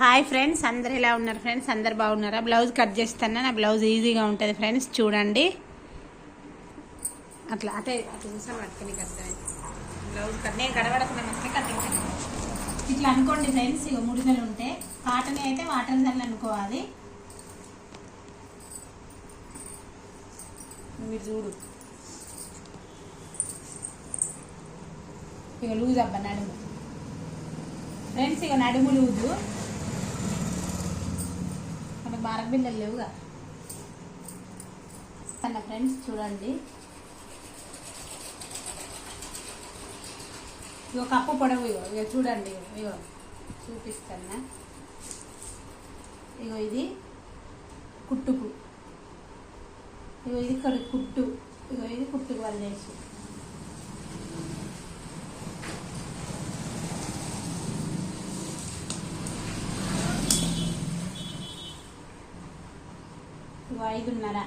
Hi friends అందరు ఎలా ఉన్నారు ఫ్రెండ్స్? అందరు బాగున్నారా? బ్లౌజ్ కట్ చేస్తాను? నా బ్లౌజ్ ఈజీగా ఉంటుంది ఫ్రెండ్స్ చూడండి. అట్లా అటే అట్లా చూసాను పట్టుకుని కష్టమే బ్లౌజ్ కట్ నేను కడబడకుండా మంచిగా కటింగ్ ఇట్లా అనుకోండి ఫ్రెండ్స్ ఇక ముడిదలు ఉంటే కాటన్ అయితే వాటర్ జల్ అనుకోవాలి. మీరు చూడు. ఇక లూజ్ అబ్బా నడుము. ఫ్రెండ్స్ ఇక నడుము లూజు. మనకు బారక బిల్లలు లేవుగా. అన్న ఫ్రెండ్స్ చూడండి. ఇగో కప్పు పొడవు ఇగో ఇక చూడండి ఇగో చూపిస్తాను ఇగో ఇది కుట్టుకు. ఇగో ఇది కుట్టు. ఇగో ఇది కుట్టుకు వదిలేసి. ఐదున్నర.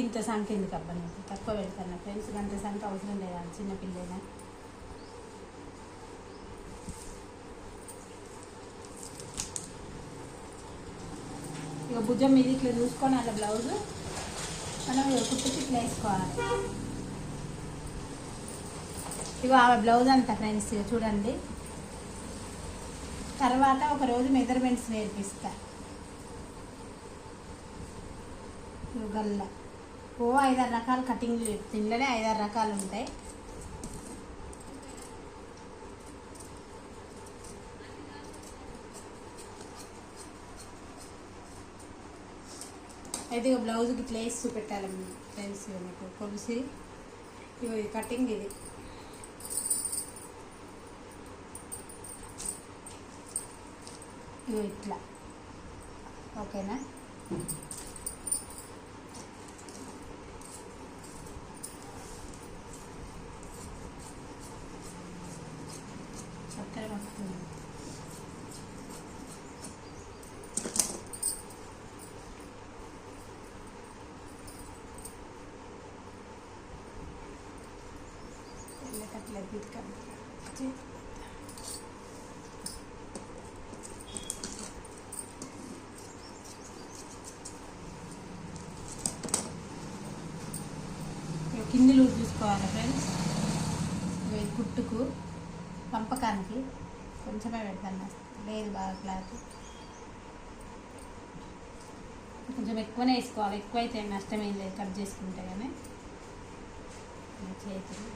ఇంత సంఖ్య ఎందుకు అబ్బా నాకు? తక్కువ పెడతాను? ఫ్రెండ్స్ అంత సంఖ్య అవసరం లేదా? చిన్నపిల్లైనా ఇక భుజం మీద ఇట్లా చూసుకొని అలా బ్లౌజ్ మనం కుట్టుకి ఇట్లా వేసుకోవాలి. ఇక ఆ బ్లౌజ్ అంతా ఫ్రెండ్స్ చూడండి. తర్వాత ఒక రోజు మెజర్మెంట్స్ నేర్పిస్తా. ఇగో గల్ల ఓ ఐదారు రకాల కటింగ్లు చెప్తుండలే ఐదారు రకాలు ఉంటాయి. అయితే ఇక బ్లౌజ్కి ప్లేస్ వేసి చూపెట్టాలి ఫ్రెండ్స్ మీకు. కొలిసి. ఇవి ఇది కటింగ్ ఇది. ఇట్లా. ఓకేనా? అనమాట ఫ్రెండ్స్ ఇవి కుట్టుకు పంపకానికి కొంచెమే పెడతాను లేదు బాగా క్లాత్. కొంచెం ఎక్కువనే వేసుకోవాలి. ఎక్కువైతే నష్టం ఏం లేదు. కట్ చేసుకుంటే కానీ చేతులు.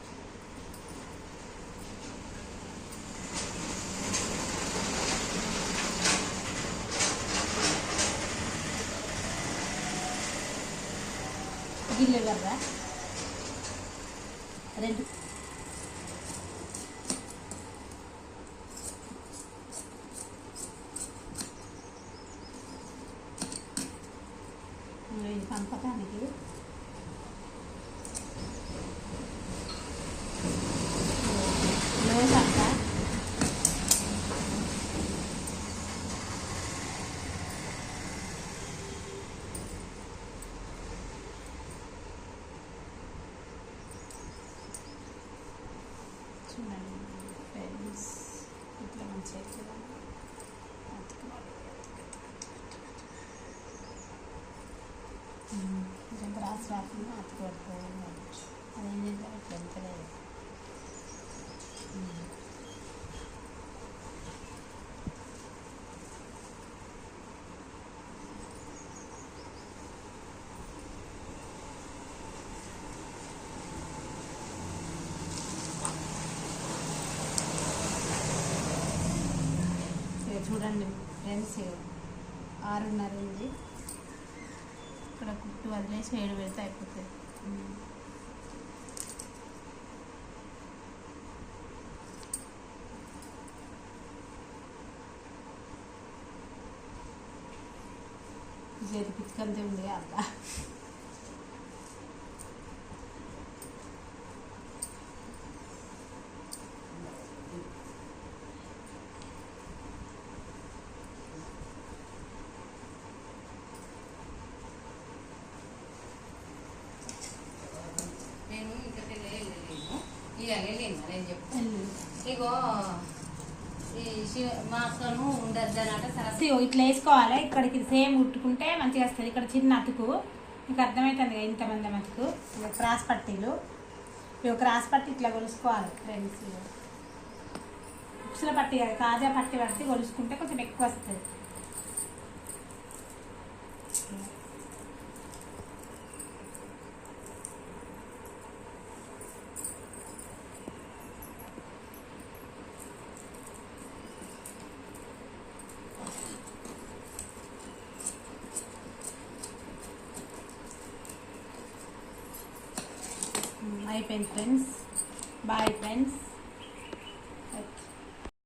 గిన్నె and then చూడండి. ఫ్రెండ్స్ ఇట్లా మంచిగా ఇట్లా అతుకోవాలి. ఉమ్, కొంచెం క్రాస్ రాకుండా అతుకోవాలి అదేం చేద్దాం? ఇట్లా ఎంతలేదు ఇక చూడండి ఫ్రెండ్స్ ఆరున్నర ఉంది. ఇక్కడ కుట్టు వదిలేసి ఏడు పెడితే అయిపోతుంది చేతి ఉంది అలా ఇగో ఈ శివ ఇగో ఇట్లా వేసుకోవాలి? ఇక్కడికి సేమ్ ఉట్టుకుంటే మంచిగా వస్తుంది. ఇక్కడ చిన్న అతుకు. మీకు అర్థమవుతుంది కదా ఇంతమంది అతుకు? క్రాస్ పట్టీలు. ఇవి క్రాస్ పట్టి ఇట్లా కొలుసుకోవాలి ఫ్రెండ్స్. ఉక్సుల పట్టి కాజా పట్టి పట్టి కొలుసుకుంటే కొంచెం ఎక్కువ వస్తుంది. అయిపోయింది ఫ్రెండ్స్ బాయ్ ఫ్రెండ్స్